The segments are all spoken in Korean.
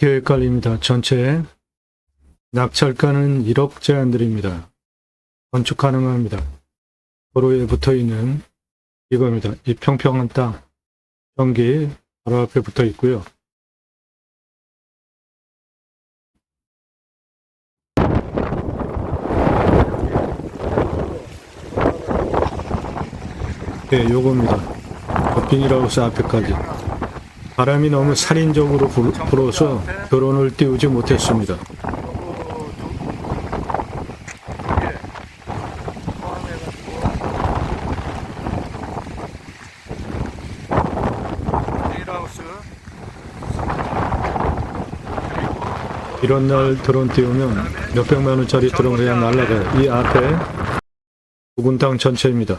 계획관리입니다. 전체 낙찰가는 1억 제한드립니다. 건축 가능합니다. 도로에 붙어 있는 이겁니다. 이 평평한 땅, 전기 바로 앞에 붙어 있고요. 네, 요겁니다. 그 비닐하우스 앞에까지. 바람이 너무 살인적으로 불- 불어서 드론을 띄우지 못했습니다. 이런 날 드론 띄우면 몇백만 원짜리 드론 그냥 날라가요. 이 앞에 땅 전체입니다.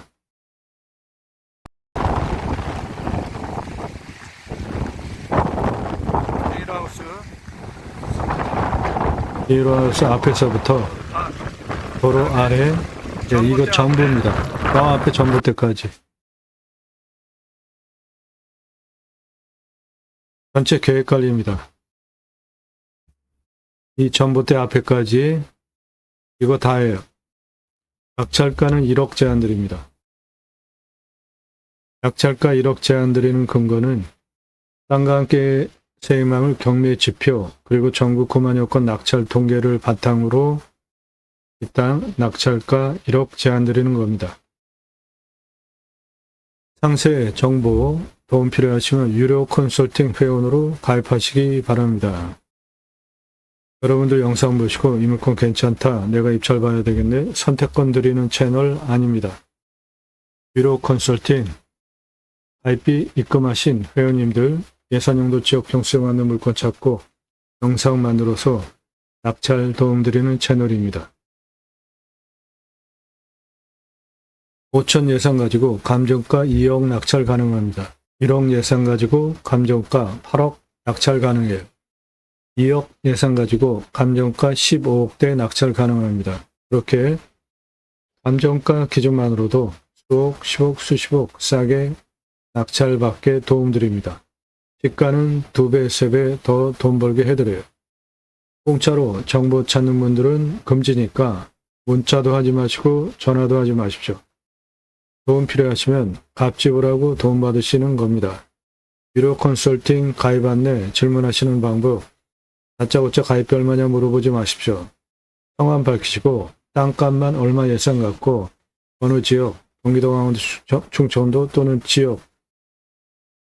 비닐하우스 비닐하우스 앞에서부터 도로 아래 네, 이거 전부입니다. 땅 앞에 전봇대까지. 전체 계획 관리입니다. 이 전봇대 앞에까지 이거 다예요. 낙찰가는 1억 제한드립니다. 낙찰가 1억 제한드리는 근거는 땅과 함께 세입망을 경매 지표 그리고 전국 9만여 건 낙찰 통계를 바탕으로 이 땅 낙찰가 1억 제한 드리는 겁니다. 상세 정보 도움 필요하시면 유료 컨설팅 회원으로 가입하시기 바랍니다. 여러분들 영상 보시고 이 물건 괜찮다. 내가 입찰 봐야 되겠네. 선택권 드리는 채널 아닙니다. 유료 컨설팅 가입비 입금하신 회원님들 예산용도 지역형 수용하는 물건 찾고 영상 만들어서 낙찰 도움 드리는 채널입니다. 5천 예산 가지고 감정가 2억 낙찰 가능합니다. 1억 예산 가지고 감정가 8억 낙찰 가능해요. 2억 예산 가지고 감정가 15억대 낙찰 가능합니다. 그렇게 감정가 기준만으로도 수억, 10억, 수십억 싸게 낙찰받게 도움드립니다. 시가는 두 배, 세 배 더 돈 벌게 해드려요. 공짜로 정보 찾는 분들은 금지니까 문자도 하지 마시고 전화도 하지 마십시오. 도움 필요하시면 갑집을 도움 받으시는 겁니다. 유료 컨설팅 가입 안내 질문하시는 방법 다짜고짜 가입비 얼마냐 물어보지 마십시오. 성함 밝히시고 땅값만 얼마 예산 갖고 어느 지역 경기도 강원도 충- 충청도 또는 지역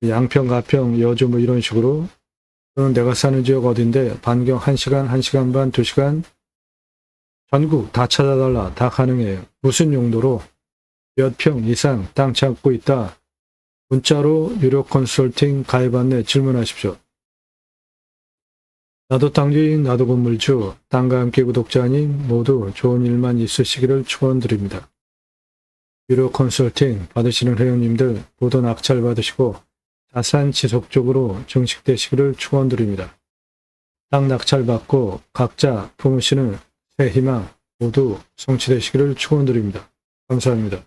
양평 가평 여주 뭐 이런 식으로 또는 내가 사는 지역 어딘데 반경 1시간 1시간 반 2시간 전국 다 찾아달라 다 가능해요. 무슨 용도로 몇 평 이상 땅 찾고 있다. 문자로 유료 컨설팅 가입 안내 질문하십시오. 나도 땅주인, 나도 건물주, 땅과 함께 구독자님 모두 좋은 일만 있으시기를 축원드립니다. 유료 컨설팅 받으시는 회원님들 모두 낙찰 받으시고 자산 지속적으로 증식되시기를 축원드립니다. 땅 낙찰 받고 각자 품으시는 새 희망 모두 성취되시기를 축원드립니다. 감사합니다.